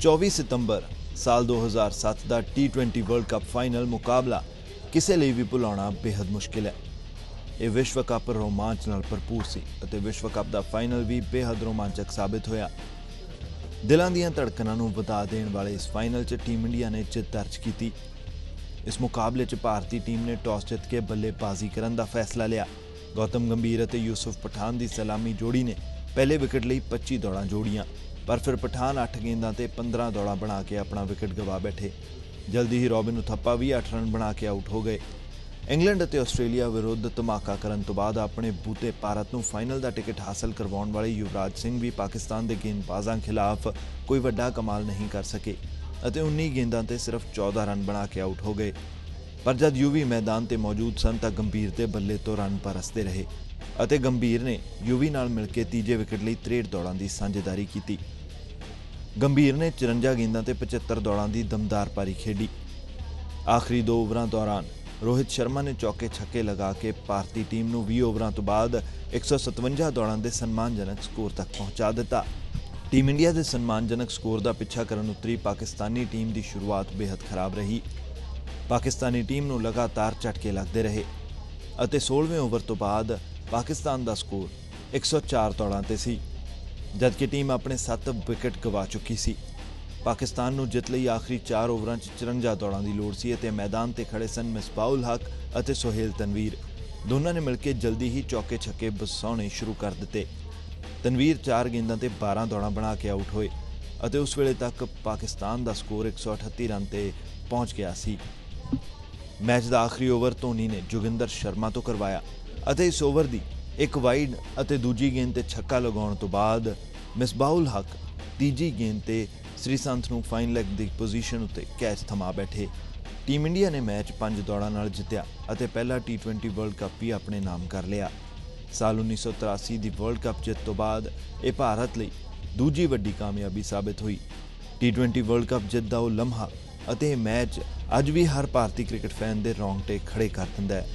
24 ਸਤੰਬਰ ਸਾਲ 2007 ਦਾ T20 world cup final ਮੁਕਾਬਲਾ ਕਿਸੇ ਲਈ ਵੀ ਭੁਲਾਉਣਾ ਬੇहद ਮੁਸ਼ਕਿਲ ਹੈ। ਇਹ ਵਿਸ਼ਵ ਕੱਪ ਰੋਮਾਂਚ ਨਾਲ ਭਰਪੂਰ ਸੀ ਅਤੇ ਵਿਸ਼ਵ ਕੱਪ ਦਾ ਫਾਈਨਲ ਵੀ ਬੇहद ਰੋਮਾਂਚਕ ਸਾਬਤ ਹੋਇਆ। ਦਿਲਾਂ ਦੀਆਂ ਧੜਕਣਾਂ ਨੂੰ ਵਧਾ ਦੇਣ ਵਾਲੇ ਇਸ ਫਾਈਨਲ 'ਚ ਟੀਮ ਇੰਡੀਆ ਨੇ ਜਿੱਤ ਦਰਜ ਕੀਤੀ। ਇਸ ਮੁਕਾਬਲੇ 'ਚ ਭਾਰਤੀ ਟੀਮ ਨੇ ਟਾਸ ਜਿੱਤ ਕੇ ਬੱਲੇਬਾਜ਼ੀ ਕਰਨ ਦਾ ਫੈਸਲਾ ਲਿਆ। ਗੌਤਮ ਗੰਭੀਰ ਅਤੇ ਯੂਸਫ ਪਠਾਨ ਦੀ ਸਲਾਮੀ ਜੋੜੀ ਨੇ ਪਹਿਲੇ ਵਿਕਟ ਲਈ 25 ਦੌੜਾਂ ਜੋੜੀਆਂ। ਪਰ ਫਿਰ ਪਠਾਨ 8 ਗੇਂਦਾਂ ਤੇ 15 ਦੌੜਾਂ ਬਣਾ ਕੇ ਆਪਣਾ ਵਿਕਟ ਗਵਾ ਬੈਠੇ। ਜਲਦੀ ਹੀ ਰੌਬਿਨ ਉਥੱਪਾ ਵੀ 8 ਰਨ ਬਣਾ ਕੇ ਆਊਟ ਹੋ ਗਏ। ਇੰਗਲੈਂਡ ਅਤੇ ਆਸਟ੍ਰੇਲੀਆ ਵਿਰੁੱਧ ਧਮਾਕਾ ਕਰਨ ਤੋਂ ਬਾਅਦ ਆਪਣੇ ਬੂਤੇ ਭਾਰਤ ਨੂੰ ਫਾਈਨਲ ਦਾ ਟਿਕਟ ਹਾਸਲ ਕਰਵਾਉਣ ਵਾਲੇ ਯੁਵਰਾਜ ਸਿੰਘ ਵੀ ਪਾਕਿਸਤਾਨ ਦੇ ਗੇਂਦਬਾਜ਼ਾਂ ਖਿਲਾਫ ਕੋਈ ਵੱਡਾ ਕਮਾਲ ਨਹੀਂ ਕਰ ਸਕੇ ਅਤੇ 19 ਗੇਂਦਾਂ ਤੇ ਸਿਰਫ 14 ਰਨ ਬਣਾ ਕੇ ਆਊਟ ਹੋ ਗਏ। ਪਰ ਜਦ ਯੂਵੀ ਮੈਦਾਨ ਤੇ ਮੌਜੂਦ ਸਨ ਤਾਂ ਗੰਭੀਰ ਤੇ ਬੱਲੇ ਤੋਂ ਰਨ ਪਰਸਦੇ ਰਹੇ ਅਤੇ ਗੰਭੀਰ ਨੇ ਯੂਵੀ ਨਾਲ ਮਿਲ ਕੇ ਤੀਜੇ ਵਿਕਟ ਲਈ 63 ਦੌੜਾਂ ਦੀ ਸਾਂਝੇਦਾਰੀ ਕੀਤੀ। ਗੰਭੀਰ ਨੇ 54 ਗੇਂਦਾਂ ਤੇ 75 ਦੌੜਾਂ ਦੀ ਦਮਦਾਰ ਪਾਰੀ ਖੇਡੀ। ਆਖਰੀ ਦੋ ਓਵਰਾਂ ਦੌਰਾਨ ਰੋਹਿਤ ਸ਼ਰਮਾ ਨੇ ਚੌਕੇ ਛੱਕੇ ਲਗਾ ਕੇ ਭਾਰਤੀ ਟੀਮ ਨੂੰ 20 ਓਵਰਾਂ ਤੋਂ ਬਾਅਦ 157 ਦੌੜਾਂ ਦੇ ਸਨਮਾਨਜਨਕ ਸਕੋਰ ਤੱਕ ਪਹੁੰਚਾ ਦਿੱਤਾ। ਟੀਮ ਇੰਡੀਆ ਦੇ ਸਨਮਾਨਜਨਕ ਸਕੋਰ ਦਾ ਪਿੱਛਾ ਕਰਨ ਉਤਰੀ ਪਾਕਿਸਤਾਨੀ ਟੀਮ ਦੀ ਸ਼ੁਰੂਆਤ ਬੇहद ਖਰਾਬ ਰਹੀ। ਪਾਕਿਸਤਾਨੀ ਟੀਮ ਨੂੰ ਲਗਾਤਾਰ ਝਟਕੇ ਲੱਗਦੇ ਰਹੇ ਅਤੇ 16ਵੇਂ ਓਵਰ ਤੋਂ ਬਾਅਦ ਪਾਕਿਸਤਾਨ ਦਾ ਸਕੋਰ 104 ਦੌੜਾਂ ਤੇ ਸੀ, ਜਦਕਿ ਟੀਮ ਆਪਣੇ 7 ਵਿਕਟ ਗਵਾ ਚੁੱਕੀ ਸੀ। ਪਾਕਿਸਤਾਨ ਨੂੰ ਜਿੱਤ ਲਈ ਆਖਰੀ 4 ਓਵਰਾਂ 'ਚ 54 ਦੌੜਾਂ ਦੀ ਲੋੜ ਸੀ ਅਤੇ ਮੈਦਾਨ ਤੇ ਖੜੇ ਸਨ ਮਿਸਬਾਉਲ ਹਕ ਅਤੇ ਸੁਹੇਲ ਤਨਵੀਰ। ਦੋਨਾਂ ਨੇ ਮਿਲ ਕੇ ਜਲਦੀ ਹੀ ਚੌਕੇ ਛੱਕੇ ਬਸਾਉਣੇ ਸ਼ੁਰੂ ਕਰ ਦਿੱਤੇ। ਤਨਵੀਰ 4 ਗੇਂਦਾਂ ਤੇ 12 ਦੌੜਾਂ ਬਣਾ ਕੇ ਆਊਟ ਹੋਏ ਅਤੇ ਉਸ ਵੇਲੇ ਤੱਕ ਪਾਕਿਸਤਾਨ ਦਾ ਸਕੋਰ 138 ਰਨ ਤੇ ਪਹੁੰਚ ਗਿਆ ਸੀ। ਮੈਚ ਦਾ ਆਖਰੀ ਓਵਰ ਧੋਨੀ ਨੇ ਜੋਗਿੰਦਰ ਸ਼ਰਮਾ ਤੋਂ ਕਰਵਾਇਆ ਅਤੇ ਇਸ ਓਵਰ ਦੀ ਇੱਕ ਵਾਈਡ ਅਤੇ ਦੂਜੀ ਗੇਂਦ ਤੇ ਛੱਕਾ ਲਗਾਉਣ ਤੋਂ ਬਾਅਦ ਮਿਸਬਾਉਲ ਹਕ ਤੀਜੀ ਗੇਂਦ ਤੇ ਸ੍ਰੀਸੰਤ ਨੂੰ ਫਾਈਨ ਲੈਗ ਦੀ ਪੋਜੀਸ਼ਨ ਉੱਤੇ ਕੈਚ ਥਮਾ ਬੈਠੇ। ਟੀਮ ਇੰਡੀਆ ਨੇ ਮੈਚ 5 ਦੌੜਾਂ ਨਾਲ ਜਿੱਤਿਆ ਅਤੇ ਪਹਿਲਾ T20 ਵਰਲਡ ਕੱਪ ਵੀ ਆਪਣੇ ਨਾਮ ਕਰ ਲਿਆ। ਸਾਲ 1983 ਦੀ ਵਰਲਡ ਕੱਪ ਜਿੱਤ ਤੋਂ ਬਾਅਦ ਇਹ ਭਾਰਤ ਲਈ ਦੂਜੀ ਵੱਡੀ ਕਾਮਯਾਬੀ ਸਾਬਿਤ ਹੋਈ। T20 ਵਰਲਡ ਕੱਪ ਜਿੱਤ ਦਾ ਉਹ ਲਮਹਾ ਅਤੇ ਇਹ ਮੈਚ ਅੱਜ ਵੀ ਹਰ ਭਾਰਤੀ ਕ੍ਰਿਕਟ ਫੈਨ ਦੇ ਰੌਂਗਟੇ ਖੜੇ ਕਰ ਦਿੰਦਾ ਹੈ।